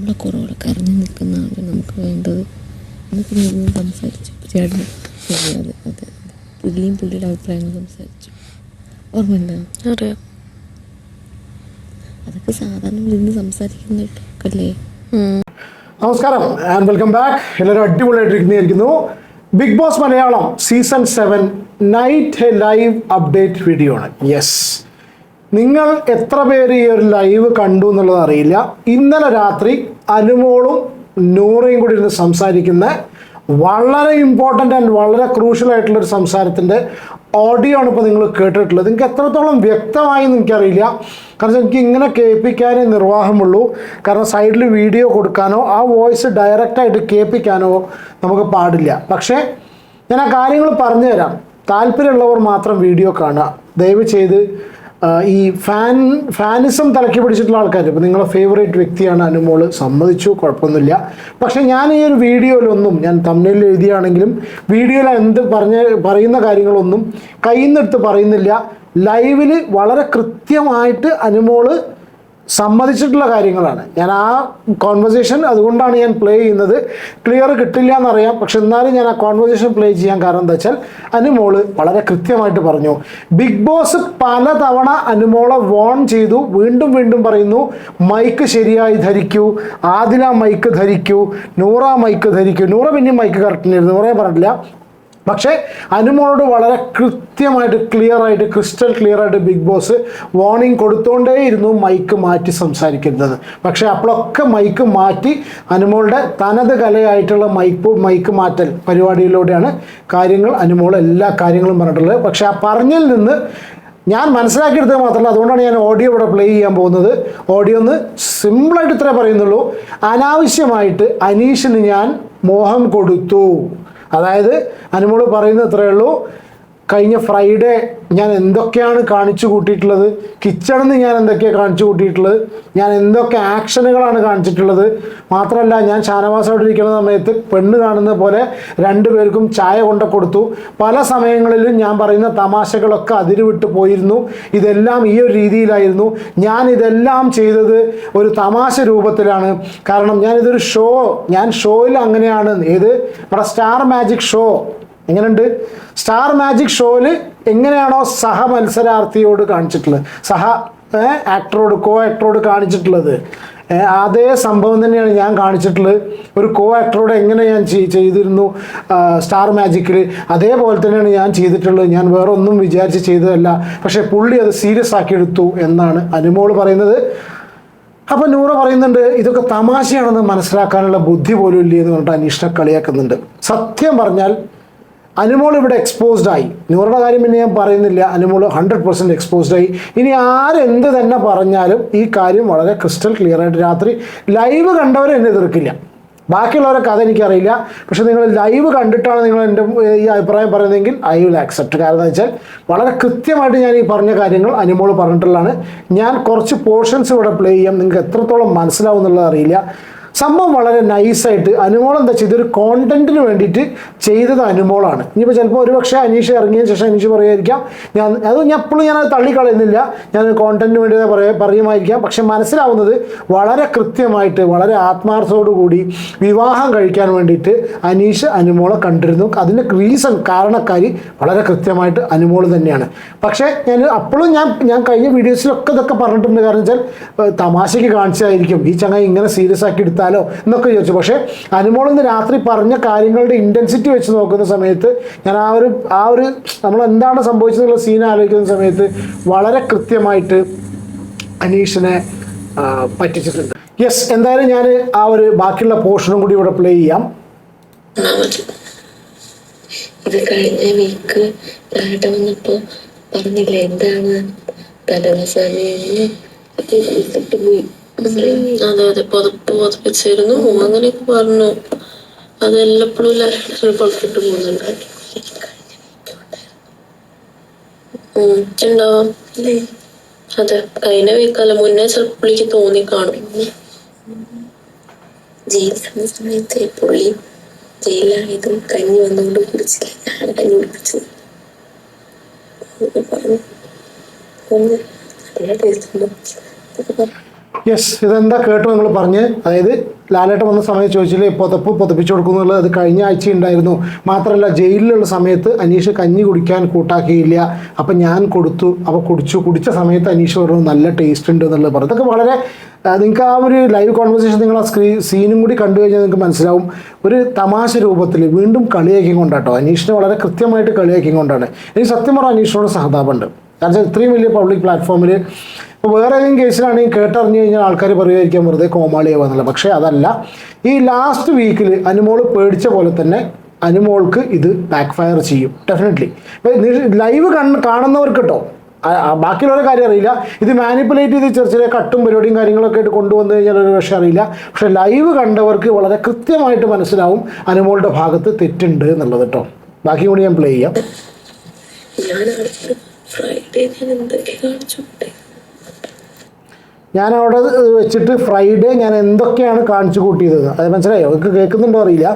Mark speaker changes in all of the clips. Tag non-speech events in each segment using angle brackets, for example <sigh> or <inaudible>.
Speaker 1: നമ്മളെ കുറവുകൾ കരഞ്ഞു നിൽക്കുന്ന ആളെ നമുക്ക് വേണ്ടത്. നമുക്ക് നിന്ന് സംസാരിച്ചു. ചേട്ടൻ ശരി അതെ അതെ. പുള്ളിയും പുള്ളിയുടെ അഭിപ്രായങ്ങൾ സംസാരിച്ചു. ഓർമ്മയുണ്ടോ
Speaker 2: അറിയാം.
Speaker 1: അതൊക്കെ സാധാരണ ഇരുന്ന് സംസാരിക്കുന്നല്ലേ
Speaker 3: നമസ്കാരം ആൻഡ് വെൽക്കം ബാക്ക് എല്ലാവരും അടിപൊളിയായിട്ടിരിക്കുന്നു Bigg Boss Malayalam season seven night live update video ആണ്. യെസ് നിങ്ങൾ എത്ര പേര് ഈ ഒരു ലൈവ് കണ്ടു എന്നുള്ളത് അറിയില്ല. ഇന്നലെ രാത്രി അനുമോളും നൂറയും കൂടി ഇരുന്ന് സംസാരിക്കുന്ന വളരെ ഇമ്പോർട്ടന്റ് ആൻഡ് വളരെ ക്രൂഷ്യൽ ആയിട്ടുള്ള ഒരു സംസാരത്തിന്റെ ഓഡിയോ ആണ് ഇപ്പോൾ നിങ്ങൾ കേട്ടിട്ടുള്ളത്. നിങ്ങൾക്ക് എത്രത്തോളം വ്യക്തമായി എനിക്കറിയില്ല. കാരണം എനിക്ക് ഇങ്ങനെ കേൾപ്പിക്കാനേ നിർവാഹമുള്ളൂ. കാരണം സൈഡിൽ വീഡിയോ കൊടുക്കാനോ ആ വോയിസ് ഡയറക്റ്റായിട്ട് കേൾപ്പിക്കാനോ നമുക്ക് പാടില്ല. പക്ഷേ ഞാൻ ആ കാര്യങ്ങൾ പറഞ്ഞുതരാം. താല്പര്യമുള്ളവർ മാത്രം വീഡിയോ കാണുക. ദയവ് ചെയ്ത് ഈ ഫാൻ ഫാനിസം തലക്കി പിടിച്ചിട്ടുള്ള ആൾക്കാർ ഇപ്പോൾ നിങ്ങളുടെ ഫേവറേറ്റ് വ്യക്തിയാണ് അനുമോൾ സമ്മതിച്ചു കുഴപ്പമൊന്നുമില്ല. പക്ഷേ ഞാൻ ഈ ഒരു വീഡിയോയിലൊന്നും ഞാൻ തമിഴിൽ എഴുതിയാണെങ്കിലും വീഡിയോയിൽ എന്ത് പറഞ്ഞ പറയുന്ന കാര്യങ്ങളൊന്നും കയ്യിൽ നിന്നെടുത്ത് പറയുന്നില്ല ലൈവിൽ വളരെ കൃത്യമായിട്ട് അനുമോൾ സമ്മതിച്ചിട്ടുള്ള കാര്യങ്ങളാണ്. ഞാൻ ആ കോൺവെർസേഷൻ അതുകൊണ്ടാണ് ഞാൻ പ്ലേ ചെയ്യുന്നത്. ക്ലിയർ കിട്ടില്ല എന്നറിയാം. പക്ഷെ എന്നാലും ഞാൻ ആ കോൺവെർസേഷൻ പ്ലേ ചെയ്യാൻ കാരണം എന്താ വെച്ചാൽ അനുമോൾ വളരെ കൃത്യമായിട്ട് പറഞ്ഞു. ബിഗ് ബോസ് പലതവണ അനുമോളെ വോൺ ചെയ്തു. വീണ്ടും വീണ്ടും പറയുന്നു മൈക്ക് ശരിയായി ധരിക്കൂ. ആദില മൈക്ക് ധരിക്കൂ. നൂറ മൈക്ക് ധരിക്കൂ. നൂറ പിന്നെയും മൈക്ക് കറക്റ്റിനായിരുന്നു നൂറേ പറഞ്ഞിട്ടില്ല. പക്ഷേ അനുമോളോട് വളരെ കൃത്യമായിട്ട് ക്ലിയർ ആയിട്ട് ക്രിസ്റ്റൽ ക്ലിയർ ആയിട്ട് ബിഗ് ബോസ് വാർണിംഗ് കൊടുത്തോണ്ടേയിരുന്നു മൈക്ക് മാറ്റി സംസാരിക്കുന്നത്. പക്ഷേ അപ്പോഴൊക്കെ മൈക്ക് മാറ്റി അനുമോളുടെ തനത് കലയായിട്ടുള്ള മൈക്ക് മൈക്ക് മാറ്റൽ പരിപാടിയിലൂടെയാണ് കാര്യങ്ങൾ അനുമോൾ എല്ലാ കാര്യങ്ങളും പറഞ്ഞിട്ടുള്ളത്. പക്ഷേ ആ പറഞ്ഞിൽ നിന്ന് ഞാൻ മനസ്സിലാക്കിയെടുത്തത് മാത്രമല്ല അതുകൊണ്ടാണ് ഞാൻ ഓഡിയോ ഇവിടെ പ്ലേ ചെയ്യാൻ പോകുന്നത്. ഓഡിയോ ഒന്ന് സിമ്പിളായിട്ട് ഇത്രേ പറയുന്നുള്ളൂ. അനാവശ്യമായിട്ട് അനീഷിന് ഞാൻ മോഹം കൊടുത്തു. അതായത് അനുമോൾ പറയുന്നത് ഇത്രയേ ഉള്ളൂ. കഴിഞ്ഞ ഫ്രൈഡേ ഞാൻ എന്തൊക്കെയാണ് കാണിച്ചു കൂട്ടിയിട്ടുള്ളത്? കിച്ചണിൽ നിന്ന് ഞാൻ എന്തൊക്കെയാണ് കാണിച്ചു കൂട്ടിയിട്ടുള്ളത്? ഞാൻ എന്തൊക്കെ ആക്ഷനുകളാണ് കാണിച്ചിട്ടുള്ളത്? മാത്രമല്ല ഞാൻ ഷാനവാസോട് ഇരിക്കുന്ന സമയത്ത് പെണ്ണ് കാണുന്ന പോലെ രണ്ടുപേർക്കും ചായ കൊണ്ട കൊടുത്തു. പല സമയങ്ങളിലും ഞാൻ പറയുന്ന തമാശകളൊക്കെ അതിരുവിട്ട് പോയിരുന്നു. ഇതെല്ലാം ഈ ഒരു രീതിയിലായിരുന്നു. ഞാൻ ഇതെല്ലാം ചെയ്തത് ഒരു തമാശ രൂപത്തിലാണ്. കാരണം ഞാൻ ഇതൊരു ഷോ ഞാൻ ഷോയിൽ അങ്ങനെയാണ്. ഏത്? നമ്മുടെ സ്റ്റാർ മാജിക് ഷോ എങ്ങനെയുണ്ട്? സ്റ്റാർ മാജിക് ഷോയിൽ എങ്ങനെയാണോ സഹ മത്സരാർത്ഥിയോട് കാണിച്ചിട്ടുള്ളത്? സഹ ആക്ടറോട് കോ ആക്ടറോട് കാണിച്ചിട്ടുള്ളത്. അതേ സംഭവം തന്നെയാണ് ഞാൻ കാണിച്ചിട്ടുള്ളത്. ഒരു കോ ആക്ടറോട് എങ്ങനെ ഞാൻ ചെയ്- ചെയ്തിരുന്നു സ്റ്റാർ മാജിക്കിൽ അതേപോലെ തന്നെയാണ് ഞാൻ ചെയ്തിട്ടുള്ളത്. ഞാൻ വേറെ ഒന്നും വിചാരിച്ച് ചെയ്തതല്ല. പക്ഷേ പുള്ളി അത് സീരിയസ് ആക്കി എടുത്തു എന്നാണ് അനുമോൾ പറയുന്നത്. അപ്പൊ നൂറ പറയുന്നുണ്ട് ഇതൊക്കെ തമാശയാണെന്ന് മനസ്സിലാക്കാനുള്ള ബുദ്ധി പോലും ഇല്ലേ? എന്ന് പറഞ്ഞിട്ട് അനീഷിനെ കളിയാക്കുന്നുണ്ട്. സത്യം പറഞ്ഞാൽ അനുമോൾ ഇവിടെ എക്സ്പോസ്ഡ് ആയി. നൂറുടെ കാര്യം പിന്നെ ഞാൻ പറയുന്നില്ല. അനുമോൾ ഹൺഡ്രഡ് പെർസെന്റ് എക്സ്പോസ്ഡ് ആയി. ഇനി ആരെന്ത് തന്നെ പറഞ്ഞാലും ഈ കാര്യം വളരെ ക്രിസ്റ്റൽ ക്ലിയർ ആയിട്ട് രാത്രി ലൈവ് കണ്ടവരെ എന്നെ എതിർക്കില്ല. ബാക്കിയുള്ളവരെ കഥ എനിക്കറിയില്ല. പക്ഷെ നിങ്ങൾ ലൈവ് കണ്ടിട്ടാണ് നിങ്ങൾ എന്റെ ഈ അഭിപ്രായം പറയുന്നതെങ്കിൽ ഐ വിൽ ആക്സെപ്റ്റ് കാരണം എന്ന് വെച്ചാൽ വളരെ കൃത്യമായിട്ട് ഞാൻ ഈ പറഞ്ഞ കാര്യങ്ങൾ അനുമോൾ പറഞ്ഞിട്ടുള്ളതാണ്. ഞാൻ കുറച്ച് പോർഷൻസ് ഇവിടെ പ്ലേ ചെയ്യാം. നിങ്ങൾക്ക് എത്രത്തോളം മനസ്സിലാവും എന്നുള്ളത് അറിയില്ല. സംഭവം വളരെ നൈസായിട്ട് അനുമോൾ എന്താ വെച്ചാൽ ഇതൊരു കോണ്ടന്റിന് വേണ്ടിയിട്ട് ചെയ്തത് അനുമോളാണ്. ഇനിയിപ്പോൾ ചിലപ്പോൾ ഒരു പക്ഷേ അനീഷ് ഇറങ്ങിയതിന് ശേഷം അനീഷ് പറയുമായിരിക്കാം ഞാൻ അത് ഞാൻ എപ്പോഴും ഞാനത് തള്ളിക്കളയുന്നില്ല. ഞാൻ കോണ്ടന്റിന് വേണ്ടി പറയാ പറയുമായിരിക്കാം. പക്ഷെ മനസ്സിലാവുന്നത് വളരെ കൃത്യമായിട്ട് വളരെ ആത്മാർത്ഥത്തോടുകൂടി വിവാഹം കഴിക്കാൻ വേണ്ടിയിട്ട് അനീഷ് അനുമോളെ കണ്ടിരുന്നു. അതിന്റെ റീസൺ കാരണക്കാരി വളരെ കൃത്യമായിട്ട് അനുമോൾ തന്നെയാണ്. പക്ഷേ ഞാൻ അപ്പോഴും ഞാൻ ഞാൻ കഴിഞ്ഞ വീഡിയോസിലൊക്കെ ഇതൊക്കെ പറഞ്ഞിട്ടുണ്ട്. കാരണം വെച്ചാൽ തമാശയ്ക്ക് കാണിച്ചതായിരിക്കും. ഈ ചങ്ങായി ഇങ്ങനെ സീരിയസ് ആക്കി എടുത്താലോ എന്നൊക്കെ ചോദിച്ചു. പക്ഷേ അനുമോൾ ഇന്ന് രാത്രി പറഞ്ഞ കാര്യങ്ങളുടെ ഇന്റൻസിറ്റി വെച്ച് നോക്കുന്ന സമയത്ത് ഞാൻ ആ ഒരു ആ ഒരു നമ്മൾ എന്താണ് സംഭവിച്ചതെന്നുള്ള സീൻ ആലോചിക്കുന്ന സമയത്ത് വളരെ കൃത്യമായിട്ട് അനീഷിനെ പറ്റിച്ചിട്ടുണ്ട്. യെസ് എന്തായാലും ഞാൻ ആ ഒരു ബാക്കിയുള്ള പോർഷനും കൂടി ഇവിടെ പ്ലേ ചെയ്യാം.
Speaker 2: ഇത് കഴിഞ്ഞ വീക്ക് താഴെ വന്നപ്പോ പറഞ്ഞില്ലേ എന്താണ് തലവസാനി പോയി. അതെ അതെ പുതപ്പ് പുതപ്പിച്ചിരുന്നു. അങ്ങനെയൊക്കെ പറഞ്ഞു. അത് എല്ലപ്പോഴും പുറത്തിട്ട് പോകുന്നുണ്ട്. ഉണ്ടാവാം അതെ. കഴിഞ്ഞ വീക്കല്ല മുന്നേ ചിലപ്പോൾ പുള്ളിക്ക് തോന്നി കാണും. ജയിലിൽ സമയത്ത് പുള്ളി ജയിലായതും കഞ്ഞി വന്നുകൊണ്ട് കുടിച്ചില്ല. ഞാൻ കഞ്ഞി കുടിച്ചു പറഞ്ഞു നല്ല ടേസ്റ്റ് ഉണ്ടോ.
Speaker 3: യെസ് ഇതെന്താ കേട്ടു നിങ്ങൾ പറഞ്ഞ്. അതായത് ലാലേട്ട വന്ന സമയത്ത് ചോദിച്ചില്ലേ പുതപ്പ് പുതപ്പിച്ചു കൊടുക്കുന്നുള്ളത് അത് കഴിഞ്ഞ ആഴ്ച ഉണ്ടായിരുന്നു. മാത്രമല്ല ജയിലിലുള്ള സമയത്ത് അനീഷ് കഞ്ഞി കുടിക്കാൻ കൂട്ടാക്കിയില്ല. അപ്പം ഞാൻ കൊടുത്തു. അപ്പോൾ കുടിച്ചു. കുടിച്ച സമയത്ത് അനീഷ് പറഞ്ഞു നല്ല ടേസ്റ്റ് ഉണ്ട് എന്നുള്ളത് പറഞ്ഞു. അതൊക്കെ വളരെ നിങ്ങൾക്ക് ആ ഒരു ലൈവ് കോൺവെർസേഷൻ നിങ്ങൾ ആ സ്ക്രീ സീനും കൂടി കണ്ടു കഴിഞ്ഞാൽ നിങ്ങൾക്ക് മനസ്സിലാവും. ഒരു തമാശ രൂപത്തിൽ വീണ്ടും കളിയാക്കി കൊണ്ടാട്ടോ. അനീഷിനെ വളരെ കൃത്യമായിട്ട് കളിയാക്കി കൊണ്ടാണ്. എനിക്ക് സത്യം പറഞ്ഞാൽ അനീഷിനോട് സഹതാപമുണ്ട്. കാരണം ഇത്രയും വലിയ പബ്ലിക് പ്ലാറ്റ്ഫോമിൽ ഇപ്പോൾ വേറെ ഏതെങ്കിലും കേസിലാണെങ്കിൽ കേട്ടറിഞ്ഞു കഴിഞ്ഞാൽ ആൾക്കാർ പറയുമായിരിക്കാം വെറുതെ കോമാളിയാവുക പക്ഷേ അതല്ല ഈ ലാസ്റ്റ് വീക്കിൽ അനുമോൾ പേടിച്ച പോലെ തന്നെ അനുമോൾക്ക് ഇത് ബാക്ക് ഫയർ ചെയ്യും ഡെഫിനറ്റ്ലി ലൈവ് കണ് കാണുന്നവർക്ക് കേട്ടോ ബാക്കിയുള്ളവരെ കാര്യം അറിയില്ല. ഇത് മാനിപ്പുലേറ്റ് ചെയ്ത് ചെറിയ കട്ടും പരിപാടിയും കാര്യങ്ങളൊക്കെ ആയിട്ട് കൊണ്ടുവന്നു കഴിഞ്ഞാൽ ഒരു പക്ഷേ അറിയില്ല. പക്ഷെ ലൈവ് കണ്ടവർക്ക് വളരെ കൃത്യമായിട്ട് മനസ്സിലാവും അനുമോളുടെ ഭാഗത്ത് തെറ്റുണ്ട് എന്നുള്ളത് കേട്ടോ ബാക്കി കൂടി ഞാൻ പ്ലേ ചെയ്യാം.
Speaker 2: ഞാൻ ഫ്രൈഡേ ഞാൻ
Speaker 3: അവിടെ വെച്ചിട്ട് ഫ്രൈഡേ ഞാൻ എന്തൊക്കെയാണ് കാണിച്ചു കൂട്ടിയത്? അത് മനസ്സിലായോ? നിങ്ങൾക്ക് കേൾക്കുന്നുണ്ടോ അറിയില്ല.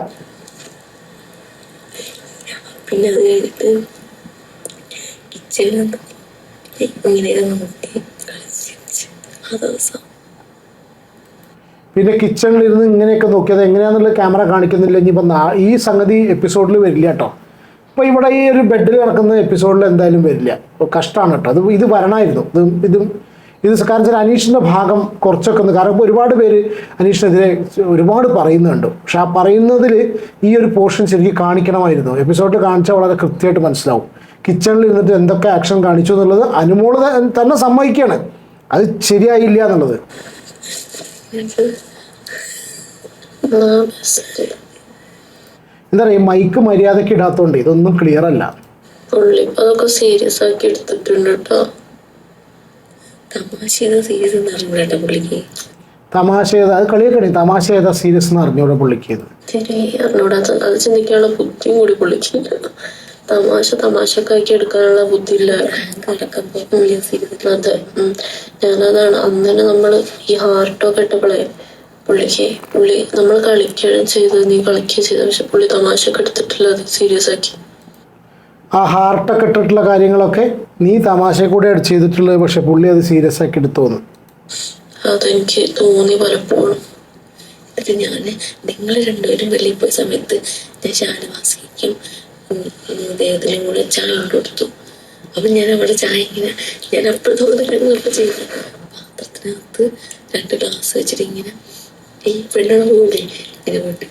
Speaker 2: പിന്നെ അത് കഴിഞ്ഞിട്ട് കിച്ചണിൽ
Speaker 3: പിന്നെ കിച്ചണിലിരുന്ന് ഇങ്ങനെയൊക്കെ നോക്കിയത് എങ്ങനെയാണെന്നുള്ള ക്യാമറ കാണിക്കുന്നില്ല. ഇനിയിപ്പം നാ- ഈ സംഗതി എപ്പിസോഡിൽ വരില്ല കേട്ടോ അപ്പോൾ ഇവിടെ ഈ ഒരു ബെഡിൽ കിടക്കുന്ന എപ്പിസോഡിൽ എന്തായാലും വരില്ല. കഷ്ടമാണ് കേട്ടോ അത് ഇത് വരണമായിരുന്നു ഇത് ഇതും ഇത് കാരണം വെച്ചാൽ അനീഷിന്റെ ഭാഗം കുറച്ചൊക്കെ ഒന്ന് കാരണം ഒരുപാട് പേര് അനീഷിനെതിരെ ഒരുപാട് പറയുന്നുണ്ട്. പക്ഷെ ആ പറയുന്നതിൽ ഈ ഒരു പോർഷൻ ശരിക്കും കാണിക്കണമായിരുന്നു. എപ്പിസോഡിൽ കാണിച്ചാൽ വളരെ കൃത്യമായിട്ട് മനസ്സിലാവും. കിച്ചണിൽ ഇരുന്നിട്ട് എന്തൊക്കെ ആക്ഷൻ കാണിച്ചു എന്നുള്ളത് അനുമോൾ തന്നെ സമ്മതിക്കുകയാണ്. അത് ശരിയായില്ല എന്നുള്ളത്. എന്താ പറയുക മൈക്ക് മര്യാദയ്ക്ക് ഇടാത്തതുകൊണ്ട് ഇതൊന്നും ക്ലിയർ അല്ല.
Speaker 2: അതൊക്കെ സീരിയസ് ആക്കി എടുത്തിട്ടുണ്ട് കേട്ടോ. തമാശ സീരിയസ് എന്ന് അറിഞ്ഞൂടാ പുള്ളിക്ക്.
Speaker 3: തമാശ ഏതാ അത് കളിയൊക്കെ തമാശ ഏതാ സീരിയസ് എന്ന് അറിഞ്ഞൂടെ പുള്ളിക്ക് ഇത്
Speaker 2: ശരി അറിഞ്ഞൂടാ. അത് അത് ചിന്തിക്കാനുള്ള ബുദ്ധിയും കൂടി പുള്ളിക്ക് തമാശ തമാശക്കാക്കി എടുക്കാനുള്ള ബുദ്ധി ഇല്ല അതെ ഉം. ഞാനതാണ്. അന്നേരം നമ്മൾ ഈ ഹാർട്ടൊക്കെ ഇട്ടപ്പോളെ പുള്ളിക്ക് പുള്ളി നമ്മൾ കളിക്കുകയാണ് ചെയ്തത് നീ കളിക്കുകയും ചെയ്തത് പക്ഷെ പുള്ളി തമാശക്ക് എടുത്തിട്ടില്ല അത് സീരിയസ് ആക്കി.
Speaker 3: ആ ഹാർട്ടൊക്കെ ഇട്ടിട്ടുള്ള കാര്യങ്ങളൊക്കെ നീ തമാശ കൂടെ ചെയ്തിട്ടുള്ളത് പക്ഷെ പുള്ളി അത് സീരിയസ് ആക്കി എടുത്തു തോന്നും
Speaker 2: അതെനിക്ക് തോന്നി പലപ്പോഴും. എന്നിട്ട് ഞാൻ നിങ്ങൾ രണ്ടുപേരും വെളിയിൽ പോയ സമയത്ത് ഞാൻ ഷാനവാസിക്കും ദേഹത്തിനും കൂടെ ചായ കൊടുത്തു. അപ്പൊ ഞാൻ അവിടെ ചായ ഇങ്ങനെ ഞാൻ അപ്പോഴും തോന്നില്ല ചെയ്തു പാത്രത്തിനകത്ത് രണ്ട് ഗ്ലാസ് വെച്ചിട്ട് ഇങ്ങനെ ഈ പെണ്ണുണ പോലെ ഇങ്ങനെ പോയിട്ട്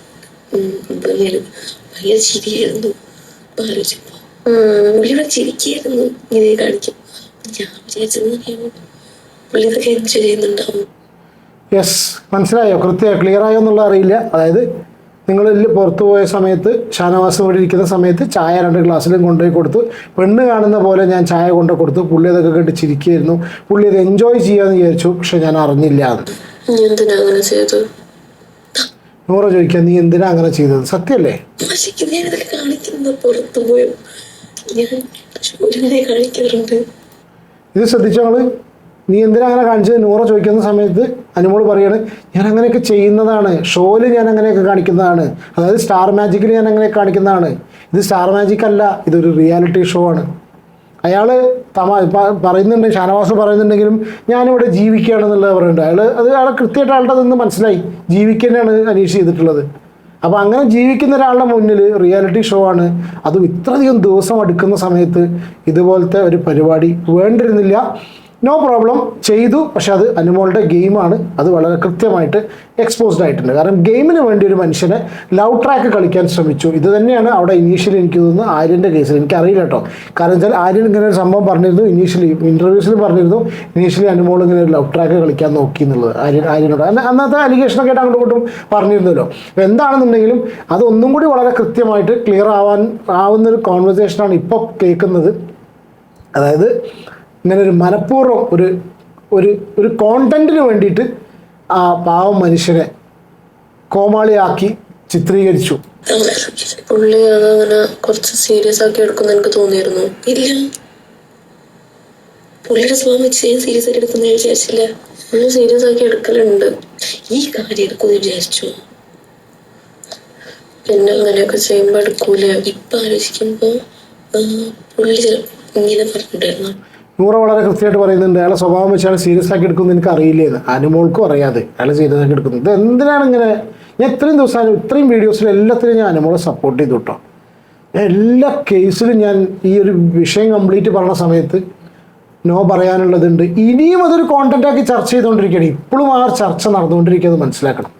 Speaker 2: ഭയങ്കര ചിരിയായിരുന്നു. ആലോചിച്ചപ്പോ പുള്ളിയുടെ ചിരിക്കായിരുന്നു ഇങ്ങനെ കാണിക്കും. ഞാൻ വിചാരിച്ചെന്ന് പുള്ളി ഇതൊക്കെ എൻജോയ് ചെയ്യുന്നുണ്ടാവും.
Speaker 3: യെസ് മനസ്സിലായോ? കൃത്യമായി ക്ലിയർ ആയോ എന്നുള്ള അറിയില്ല. അതായത് നിങ്ങൾ പുറത്തു പോയ സമയത്ത് ഷാനവാസ് ഇവിടെ ഇരിക്കുന്ന സമയത്ത് ചായ രണ്ട് ഗ്ലാസ്സിലും കൊണ്ടുപോയി കൊടുത്തു. പെണ്ണ് കാണുന്ന പോലെ ഞാൻ ചായ കൊണ്ടു കൊടുത്തു. പുള്ളി അതൊക്കെ കേട്ട് ചിരിക്കുകയായിരുന്നു. പുള്ളി അത് എൻജോയ് ചെയ്യാമെന്ന് വിചാരിച്ചു. പക്ഷെ ഞാൻ അറിഞ്ഞില്ല. നൂറ ചോദിക്കാൻ നീ എന്തിനാ അങ്ങനെ ചെയ്തത്?
Speaker 2: സത്യല്ലേ? പുറത്തു പോയോ. കാണിക്കാറുണ്ട്
Speaker 3: ഇത് ശ്രദ്ധിച്ചോ ഞങ്ങൾ നീ എന്തിനാ അങ്ങനെ കാണിച്ചത്? നൂറ ചോദിക്കുന്ന സമയത്ത് അനുമോൾ പറയാണ് ഞാൻ അങ്ങനെയൊക്കെ ചെയ്യുന്നതാണ്. ഷോയിൽ ഞാൻ അങ്ങനെയൊക്കെ കാണിക്കുന്നതാണ്. അതായത് സ്റ്റാർ മാജിക്കിൽ ഞാൻ അങ്ങനെ കാണിക്കുന്നതാണ്. ഇത് സ്റ്റാർ മാജിക് അല്ല ഇതൊരു റിയാലിറ്റി ഷോ ആണ്. അയാൾ തമാ പറയുന്നുണ്ട് ഷാനവാസ് പറയുന്നുണ്ടെങ്കിലും ഞാനിവിടെ ജീവിക്കുകയാണെന്നുള്ളത് പറയുന്നുണ്ട്. അയാൾ അത് അയാളെ കൃത്യമായിട്ട് അയാളുടെ അതൊന്ന് മനസ്സിലായി. ജീവിക്കാനാണ് അനീഷ് ചെയ്തിട്ടുള്ളത്. അപ്പോൾ അങ്ങനെ ജീവിക്കുന്ന ഒരാളുടെ മുന്നിൽ റിയാലിറ്റി ഷോ ആണ്. അതും ഇത്രയധികം ദിവസം അടുക്കുന്ന സമയത്ത് ഇതുപോലത്തെ ഒരു പരിപാടി വേണ്ടിയിരുന്നില്ല. നോ പ്രോബ്ലം ചെയ്തു. പക്ഷെ അത് അനുമോളുടെ ഗെയിമാണ് അത് വളരെ കൃത്യമായിട്ട് എക്സ്പോസ്ഡ് ആയിട്ടുണ്ട്. കാരണം ഗെയിമിന് വേണ്ടി ഒരു മനുഷ്യനെ ലവ് ട്രാക്ക് കളിക്കാൻ ശ്രമിച്ചു. ഇത് തന്നെയാണ് അവിടെ ഇനീഷ്യലി എനിക്ക് തോന്നുന്നു ആര്യന്റെ കേസിൽ എനിക്ക് അറിയില്ല കേട്ടോ. കാരണം വെച്ചാൽ ആര്യൻ ഇങ്ങനെ ഒരു സംഭവം പറഞ്ഞിരുന്നു. ഇനീഷ്യലി ഇന്റർവ്യൂസിൽ പറഞ്ഞിരുന്നു. ഇനീഷ്യലി അനുമോൾ ഇങ്ങനെ ഒരു ലവ് ട്രാക്ക് കളിക്കാൻ നോക്കി എന്നുള്ളത്. ആര്യൻ ആര്യനോട്. അന്ന് അന്നത്തെ അലിഗേഷനൊക്കെ ആയിട്ട് അങ്ങോട്ടും ഇങ്ങോട്ടും പറഞ്ഞിരുന്നല്ലോ. അപ്പോൾ എന്താണെന്നുണ്ടെങ്കിലും അതൊന്നും കൂടി വളരെ കൃത്യമായിട്ട് ക്ലിയർ ആവാൻ ആവുന്ന ഒരു കോൺവെർസേഷനാണ് ഇപ്പോൾ കേൾക്കുന്നത്. അതായത് ഇങ്ങനെ ഒരു മനഃപൂർവം ഒരു ഒരു ഒരു കോണ്ടന്റിന് വേണ്ടിയിട്ട് ആ പാവം മനുഷ്യനെ കോമാളിയാക്കി ചിത്രീകരിച്ചു.
Speaker 2: പുള്ളി അതങ്ങനെ കുറച്ച് സീരിയസ് ആക്കി എടുക്കുന്ന എനിക്ക് തോന്നിയിരുന്നു. ഇല്ല. പുള്ളിയുടെ സ്വഭാവം വെച്ച് സീരിയസ് ആയിട്ട് എടുക്കുന്ന വിചാരിച്ചില്ല. പുള്ളി സീരിയസ് ആക്കി എടുക്കലുണ്ട്. ഈ കാര്യം എടുക്കുമെന്ന് വിചാരിച്ചു. പിന്നെ അങ്ങനെയൊക്കെ ചെയ്യുമ്പോ എടുക്കൂല? ഇപ്പൊ ആലോചിക്കുമ്പോ ആ, പുള്ളി ചില- ഇങ്ങനെ പറഞ്ഞിട്ടുണ്ടായിരുന്നു.
Speaker 3: നൂറ വളരെ കൃത്യമായിട്ട് പറയുന്നുണ്ട്. അയാളെ സ്വഭാവം വെച്ചാൽ സീരിയസ് ആക്കി എടുക്കുന്നത് എനിക്ക് അറിയില്ലേന്ന് അനുമോൾക്കും അറിയാതെ അയാൾ സീരിയസ് ആക്കി എടുക്കുന്നത്. ഇത് എന്തിനാണ് ഇങ്ങനെ? ഞാൻ ഇത്രയും ദിവസം ഇത്രയും വീഡിയോസിൽ എല്ലാത്തിലും ഞാൻ അനുമോളെ സപ്പോർട്ട് ചെയ്തു കേട്ടോ. ഞാൻ എല്ലാ കേസിലും ഞാൻ ഈ ഒരു വിഷയം കംപ്ലീറ്റ് പറഞ്ഞ സമയത്ത് നോ പറയാനുള്ളതുണ്ട്. ഇനിയും അതൊരു കോണ്ടന്റ് ആക്കി ചർച്ച ചെയ്തുകൊണ്ടിരിക്കുകയാണ്. ഇപ്പോഴും ആ ചർച്ച നടന്നുകൊണ്ടിരിക്കുന്നത് മനസ്സിലാക്കണം.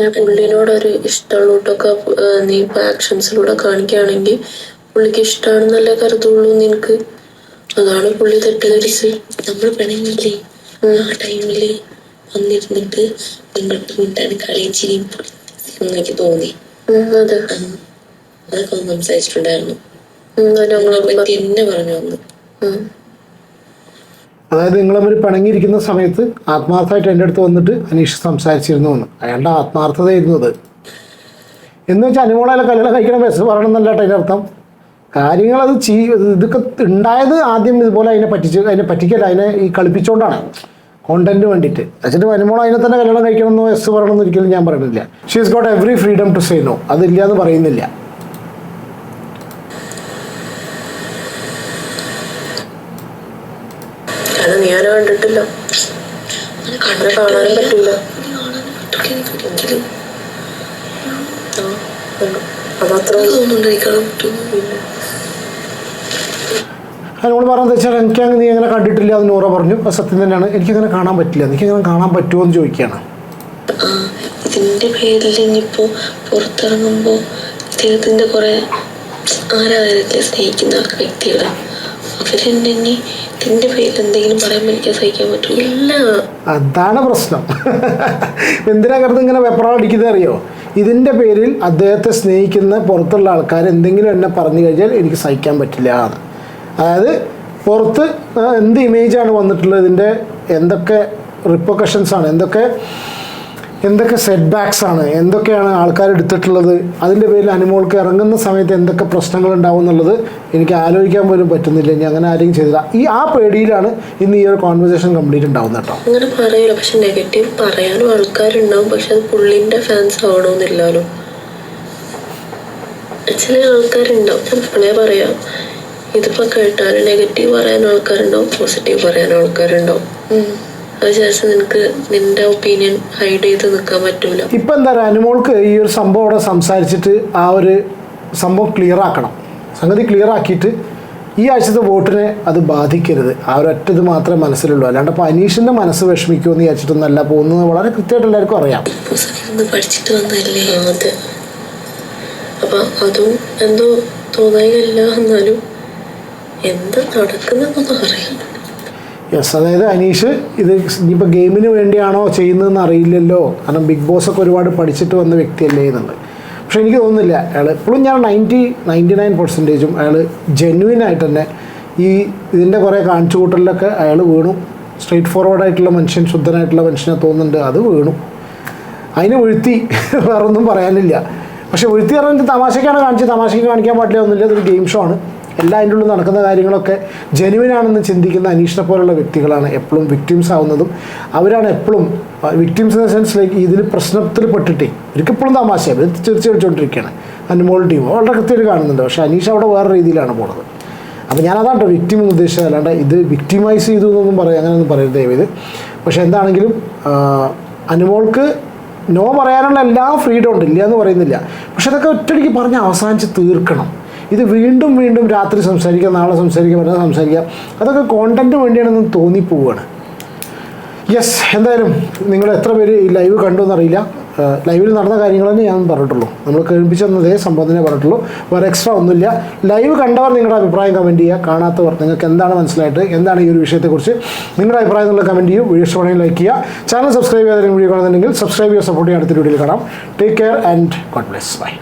Speaker 2: ഞാൻ പുള്ളിനോടൊരു ഇഷ്ടമുള്ളൂട്ടൊക്കെ നീ ഇപ്പൊ ആക്ഷൻസിലൂടെ കാണിക്കുകയാണെങ്കിൽ പുള്ളിക്ക് ഇഷ്ടമാണെന്നല്ലേ കരുതുള്ളൂ നിനക്ക്? അതാണ് പുള്ളി തെറ്റിദ്ധരിച്ച് നമ്മൾ പിണങ്ങില്ലേ ആ ടൈമിൽ വന്നിരുന്നിട്ട് നിങ്ങൾക്ക് മിണ്ടാണ് കളിയും ചിരിയും എനിക്ക് തോന്നി. അതെ. അതൊക്കെ ഒന്ന് സംസാരിച്ചിട്ടുണ്ടായിരുന്നു. ഞങ്ങളെ പറ്റി എന്നെ പറഞ്ഞു വന്നു.
Speaker 3: അതായത് നിങ്ങൾ അവർ പിണങ്ങിയിരിക്കുന്ന സമയത്ത് ആത്മാർത്ഥമായിട്ട് എന്റെ അടുത്ത് വന്നിട്ട് അനീഷ് സംസാരിച്ചിരുന്നു എന്ന്. അയാളുടെ ആത്മാർത്ഥതയായിരുന്നു അത്. എന്ന് വെച്ചാൽ അനുമോളെ കല്യാണം കഴിക്കണം ബസ് പറയണം എന്നല്ല കേട്ടോ അതിന്റെ അർത്ഥം കാര്യങ്ങൾ അത് ചെയ് ഇതൊക്കെ ഉണ്ടായത് ആദ്യം ഇതുപോലെ അതിനെ പറ്റിച്ച് അതിനെ പറ്റിക്കല്ല അതിനെ ഈ കളിപ്പിച്ചുകൊണ്ടാണ് കോണ്ടന്റ് വേണ്ടിയിട്ട് എന്നിട്ട് വരുമ്പോൾ അതിനെ തന്നെ കല്യാണം കഴിക്കണമെന്നോ എസ് പറയണമെന്ന് ഒരിക്കലും ഞാൻ പറയുന്നില്ല she's got every freedom to say no അതില്ല എന്ന് പറയുന്നില്ല.
Speaker 2: കണ്ടിട്ടില്ല. കാണാനും പറ്റില്ല. അതത്ര
Speaker 3: അതിനോട് പറഞ്ഞത് വെച്ചാൽ എനിക്ക് നീ അങ്ങനെ കണ്ടിട്ടില്ല അത് നൂറ പറഞ്ഞു. അത് സത്യം തന്നെയാണ്. എനിക്കങ്ങനെ കാണാൻ പറ്റില്ല. എനിക്കങ്ങനെ കാണാൻ പറ്റുമോ എന്ന് ചോദിക്കുകയാണ്.
Speaker 2: പേരിൽ ഇനിയിപ്പോ പുറത്തിറങ്ങുമ്പോ ഇദ്ദേഹത്തിന്റെ കുറെ ആരാധനത്തെ സ്നേഹിക്കുന്ന വ്യക്തികൾ. അവരെന്നെ ഇനി ഇതിന്റെ പേരിൽ എന്തെങ്കിലും പറയുമ്പോൾ എനിക്ക് സഹിക്കാൻ പറ്റൂല.
Speaker 3: അതാണ് പ്രശ്നം. <laughs> എന്തിനാ കരുത് ഇങ്ങനെ വെപ്രാളടിക്കുന്നത് അറിയോ? ഇതിന്റെ പേരിൽ അദ്ദേഹത്തെ സ്നേഹിക്കുന്ന പുറത്തുള്ള ആൾക്കാർ എന്തെങ്കിലും എന്നെ പറഞ്ഞു കഴിഞ്ഞാൽ എനിക്ക് സഹിക്കാൻ പറ്റില്ല എന്ന്. അതായത് പുറത്ത് എന്ത് ഇമേജാണ് വന്നിട്ടുള്ളത് ഇതിന്റെ എന്തൊക്കെ റിപ്പക്കഷൻസ് ആണ് എന്തൊക്കെ എന്തൊക്കെ സെറ്റ് ബാക്സ് ആണ് എന്തൊക്കെയാണ് ആൾക്കാർ എടുത്തിട്ടുള്ളത് അതിന്റെ പേരിൽ അനുമോൾക്ക് ഇറങ്ങുന്ന സമയത്ത് എന്തൊക്കെ പ്രശ്നങ്ങൾ ഉണ്ടാവും എന്നുള്ളത് എനിക്ക് ആലോചിക്കാൻ പോലും പറ്റുന്നില്ല ഇനി അങ്ങനെ ആരെയും ചെയ്തില്ല. ഈ ആ പേടിയിലാണ് ഇന്ന് ഈ ഒരു കോൺവെർസേഷൻ കംപ്ലീറ്റ് ഉണ്ടാവുന്നത് കേട്ടോ.
Speaker 2: അങ്ങനെ പറയില്ല പക്ഷെ നെഗറ്റീവ് പറയാനും ആൾക്കാരുണ്ടാവും പക്ഷെ അത് പുള്ളിന്റെ ഫാൻസ് ആവണമെന്നില്ലല്ലോ ചില ആൾക്കാരുണ്ടാവും പറയാം. ഇതിപ്പോ കേട്ടാൽ നെഗറ്റീവ് പറയാൻ ആൾക്കാരുണ്ടാവും പോസിറ്റീവ് പറയാൻ ആൾക്കാരുണ്ടാവും. അത് ശേഷം നിനക്ക് നിന്റെ ഒപ്പീനിയൻ ഹൈഡ് ചെയ്ത് നിൽക്കാൻ പറ്റൂല.
Speaker 3: ഇപ്പം എന്താ പറയുക അനുമോൾക്ക് ഈ ഒരു സംഭവം അവിടെ സംസാരിച്ചിട്ട് ആ ഒരു സംഭവം ക്ലിയർ ആക്കണം. സംഗതി ക്ലിയർ ആക്കിയിട്ട് ഈ ആഴ്ചത്തെ വോട്ടിനെ അത് ബാധിക്കരുത്. ആ ഒരൊറ്റ ഇത് മാത്രമേ മനസ്സിലുള്ളൂ. അല്ലാണ്ട് ഇപ്പൊ അനീഷിന്റെ മനസ്സ് വിഷമിക്കുമെന്ന് വിചാരിച്ചിട്ടൊന്നല്ല പോകുന്നത് വളരെ കൃത്യമായിട്ട് എല്ലാവർക്കും അറിയാം.
Speaker 2: പുസ്തകം പഠിച്ചിട്ട് വന്നല്ലേ അതെ അപ്പൊ അതും എന്തോ തോന്നായില്ല എന്നാലും
Speaker 3: യെസ് അതായത് അനീഷ് ഇത് ഇനിയിപ്പോൾ ഗെയിമിന് വേണ്ടിയാണോ ചെയ്യുന്നതെന്ന് അറിയില്ലല്ലോ. കാരണം ബിഗ് ബോസ് ഒക്കെ ഒരുപാട് പഠിച്ചിട്ട് വന്ന വ്യക്തിയല്ലേ എന്നുള്ളത്. പക്ഷെ എനിക്ക് തോന്നുന്നില്ല അയാൾ ഇപ്പോഴും ഞാൻ നയന്റി നയന്റി നയൻ പെർസെന്റേജും അയാൾ ജെന്വിൻ ആയിട്ട് തന്നെ ഈ ഇതിന്റെ കുറേ കാണിച്ചു കൂട്ടലിലൊക്കെ അയാൾ വീണു. സ്ട്രെയിറ്റ് ഫോർവേഡ് ആയിട്ടുള്ള മനുഷ്യൻ ശുദ്ധനായിട്ടുള്ള മനുഷ്യനെ തോന്നുന്നുണ്ട് അത് വീണു. അതിനെ വീഴ്ത്തി വേറൊന്നും പറയാനില്ല. പക്ഷെ വീഴ്ത്തി പറഞ്ഞിട്ട് തമാശയ്ക്കാണ് കാണിച്ചത്. തമാശയ്ക്ക് കാണിക്കാൻ പാടില്ല ഒന്നുമില്ല അതൊരു ഗെയിം ഷോ ആണ്. എല്ലാം അതിന്റെ ഉള്ളിൽ നടക്കുന്ന കാര്യങ്ങളൊക്കെ ജെനുവിൻ ആണെന്ന് ചിന്തിക്കുന്ന അനീഷിനെ പോലുള്ള വ്യക്തികളാണ് എപ്പോഴും വിക്ടിംസ് ആവുന്നതും അവരാണ് എപ്പോഴും victims in the sense like ഇതിൽ പ്രശ്നത്തിൽ പെട്ടിട്ടേ ഇവർക്ക് എപ്പോഴും തമാശ അവർ കളിച്ചുകൊണ്ടിരിക്കുകയാണ് അനുമോൾ ടീം വളരെ കൃത്യമായിട്ട് കാണുന്നുണ്ട്. പക്ഷേ അനീഷ് അവിടെ വേറെ രീതിയിലാണ് പോണത്. അപ്പോൾ ഞാൻ കേട്ടോ വിക്ടിം എന്ന് ഉദ്ദേശിച്ചത്. അല്ലാണ്ട് ഇത് വിക്ടിമൈസ് ചെയ്തു എന്നൊന്നും പറയാം അങ്ങനെയൊന്നും പറയരുത് ദയവേത് പക്ഷേ എന്താണെങ്കിലും അനുമോൾക്ക് നോ പറയാനുള്ള എല്ലാ ഫ്രീഡം ഉണ്ട്. ഇല്ല എന്ന് പറയുന്നില്ല. പക്ഷെ അതൊക്കെ ഒറ്റയടിക്ക് പറഞ്ഞ് അവസാനിച്ച് തീർക്കണം. ഇത് വീണ്ടും വീണ്ടും രാത്രി സംസാരിക്കാം നാളെ സംസാരിക്കാം മറ്റന്നാൾ സംസാരിക്കാം. അതൊക്കെ കോണ്ടന്റ് വേണ്ടിയാണെന്ന് തോന്നിപ്പോവുകയാണ് യെസ് എന്തായാലും നിങ്ങൾ എത്ര പേര് ഈ ലൈവ് കണ്ടു എന്നറിയില്ല. ലൈവിൽ നടന്ന കാര്യങ്ങൾ തന്നെ ഞാൻ പറഞ്ഞിട്ടുള്ളൂ. നമ്മൾ കേൾപ്പിച്ചു തന്നതേ സംഭവം തന്നെ പറഞ്ഞിട്ടുള്ളൂ. വേറെ എക്സ്ട്രാ ഒന്നുമില്ല. ലൈവ് കണ്ടവർ നിങ്ങളുടെ അഭിപ്രായം കമന്റ് ചെയ്യുക. കാണാത്തവർ നിങ്ങൾക്ക് എന്താണ് മനസ്സിലായിട്ട് എന്താണ് ഈ ഒരു വിഷയത്തെക്കുറിച്ച് നിങ്ങളുടെ അഭിപ്രായം എന്നുള്ള കമന്റ് ചെയ്യൂ. വീഡിയോ ഇഷ്ടമാണെങ്കിൽ ലൈക്ക് ചെയ്യുക. ചാനൽ സബ്സ്ക്രൈബ് ചെയ്യാതെ വീഡിയോ കാണുന്നുണ്ടെങ്കിൽ സബ്സ്ക്രൈബ് ചെയ്യുക സപ്പോർട്ട് ചെയ്യുക. അടുത്ത വീഡിയോയിൽ കാണാം. Take care and God bless bye